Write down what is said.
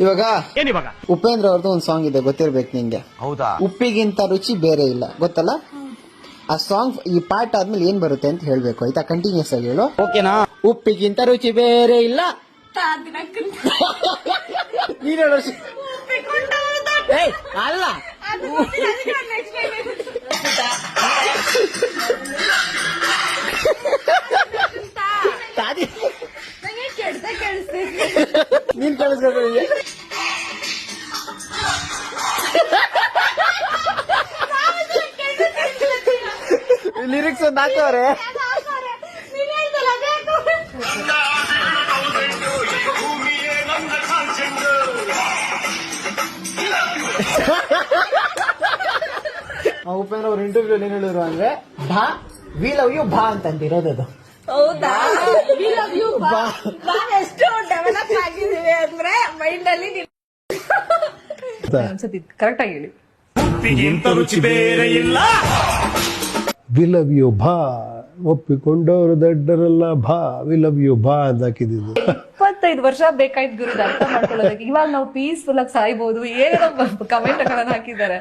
ಇವಾಗ ಏನಿವಾಗ? ಉಪೇಂದ್ರ ಅವ್ರದ್ದು ಒಂದು ಸಾಂಗ್ ಇದೆ ಗೊತ್ತಿರ್ಬೇಕು ನಿಂಗೆ. ಹೌದಾ? ಉಪ್ಪಿಗಿಂತ ರುಚಿ ಬೇರೆ ಇಲ್ಲ ಗೊತ್ತಲ್ಲ? ಆ ಸಾಂಗ್ ಈ ಪಾರ್ಟ್ ಆದ್ಮೇಲೆ ಏನ್ ಬರುತ್ತೆ ಅಂತ ಹೇಳ್ಬೇಕು ಆಯ್ತಾ? ಕಂಟಿನ್ಯೂಸ್ ಆಗಿ ಹೇಳು. ಓಕೆನಾ? ಉಪ್ಪಿಗಿಂತ ರುಚಿ ಬೇರೆ ಇಲ್ಲ. ನೀನ್ ಹೇಳು ಶ್ರೀ. ಏಯ್, ಅಲ್ಲ. ನೀನ್ ಕಳಿಸ್ಬೇಕು ಲಿರಿಕ್ಸ್ ಒಂದು ಹಾಕೋರೆ ಉಪೇಂದ್ರ ಅವ್ರ ಇಂಟರ್ವ್ಯೂ ಏನ್ ಹೇಳಿದ್ರು ಅಂದ್ರೆ ಭಾ ವಿ ಲವ್ ಯು ಭಾ ಅಂತ ಅಂದಿರೋದು ಹೌದಾ? ಎಷ್ಟು ಡೆವಲಪ್ ಆಗಿದೀವಿ ಅಂದ್ರೆ ಮೈಂಡ್ ಅಲ್ಲಿ ನಿಲ್- ಕರೆಕ್ಟ್ ಆಗಿ ಹೇಳಿ. ರುಚಿ ಬೇರೆ ಇಲ್ಲ. ವಿ ಲವ್ ಯು ಬಾ ಒಪ್ಪಿಕೊಂಡವರು ದಡ್ಡರಲ್ಲ ಬಾ ವಿ ಲವ್ ಯು ಬಾ ಅಂತ ಹಾಕಿದ್ದು ಇಪ್ಪತ್ತೈದು ವರ್ಷ ಬೇಕಾಯ್ತು ಗುರು ಅರ್ಥ ಮಾಡ್ಕೊಳ್ಳೋದಕ್ಕೆ. ಇವಾಗ ನಾವು ಪೀಸ್ಫುಲ್ ಆಗಿ ಸಾಯ್ಬೋದು. ಏನೇನೋ ಕಮೆಂಟ್ ಗಳನ್ನ ಹಾಕಿದ್ದಾರೆ.